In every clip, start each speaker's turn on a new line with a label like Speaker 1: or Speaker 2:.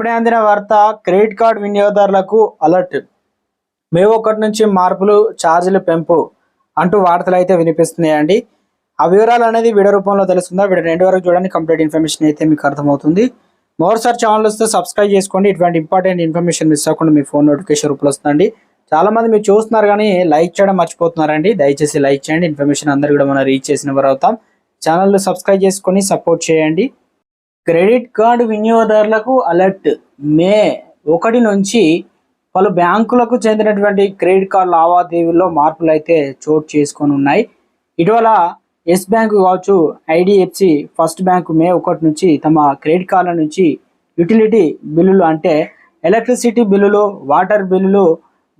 Speaker 1: ఇప్పుడే అందిన వార్త క్రెడిట్ కార్డ్ వినియోగదారులకు అలర్ట్. మే ఒకటి నుంచి మార్పులు ఛార్జీలు పెంపు అంటూ వార్తలు అయితే వినిపిస్తున్నాయండి ఆ వివరాలు అనేది వీడియో రూపంలో తెలుస్తుందా వీడియో రెండు వరకు చూడండి కంప్లీట్ ఇన్ఫర్మేషన్ అయితే మీకు అర్థమవుతుంది. మరోసారి ఛానల్ వస్తే సబ్స్క్రైబ్ చేసుకోండి. ఇటువంటి ఇంపార్టెంట్ ఇన్ఫర్మేషన్ మిస్ అవ్వకుండా మీ ఫోన్ నోటిఫికేషన్ రూపంలో వస్తుందండి. చాలామంది మీరు చూస్తున్నారు కానీ లైక్ చేయడం మర్చిపోతున్నారండి. దయచేసి లైక్ చేయండి. ఇన్ఫర్మేషన్ అందరు కూడా మనం రీచ్ చేసిన వారు అవుతాం. ఛానల్ సబ్స్క్రైబ్ చేసుకొని సపోర్ట్ చేయండి. క్రెడిట్ కార్డు వినియోగదారులకు అలర్ట్. మే ఒకటి నుంచి పలు బ్యాంకులకు చెందినటువంటి క్రెడిట్ కార్డు లావాదేవీల్లో మార్పులు అయితే చోటు చేసుకొని ఉన్నాయి. ఇటీవల ఎస్ బ్యాంకు కావచ్చు ఐడిఎఫ్సి ఫస్ట్ బ్యాంకు మే ఒకటి నుంచి తమ క్రెడిట్ కార్డుల నుంచి యుటిలిటీ బిల్లులు అంటే ఎలక్ట్రిసిటీ బిల్లులు వాటర్ బిల్లులు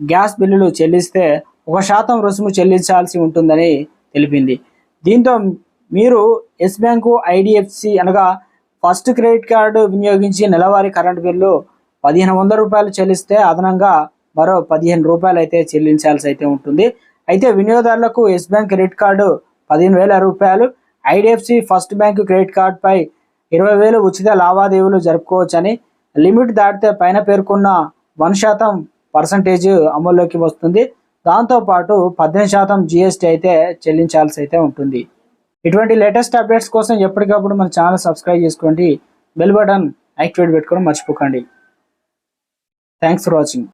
Speaker 1: గ్యాస్ బిల్లులు చెల్లిస్తే ఒక శాతం రుసుము చెల్లించాల్సి ఉంటుందని తెలిపింది. దీంతో మీరు ఎస్ బ్యాంకు ఐడిఎఫ్సి అనగా ఫస్ట్ క్రెడిట్ కార్డు వినియోగించి నెలవారీ కరెంట్ బిల్లు పదిహేను వందల రూపాయలు చెల్లిస్తే అదనంగా మరో పదిహేను రూపాయలు అయితే చెల్లించాల్సి అయితే ఉంటుంది. అయితే వినియోగదారులకు ఎస్ బ్యాంక్ క్రెడిట్ కార్డు పదిహేను వేల రూపాయలు ఐడిఎఫ్సి ఫస్ట్ బ్యాంక్ క్రెడిట్ కార్డుపై ఇరవై వేలు ఉచిత లావాదేవీలు జరుపుకోవచ్చని లిమిట్ దాటితే పైన పేర్కొన్న వన్ శాతం పర్సంటేజ్ అమల్లోకి వస్తుంది. దాంతోపాటు పద్దెనిమిది శాతం జిఎస్టీ అయితే చెల్లించాల్సి అయితే ఉంటుంది. ఇటువంటి లేటెస్ట్ అప్డేట్స్ కోసం ఎప్పటికప్పుడు మన ఛానల్ సబ్స్క్రైబ్ చేసుకోండి. బెల్ బటన్ యాక్టివేట్ పెట్టుకోవడం మర్చిపోకండి. Thanks for watching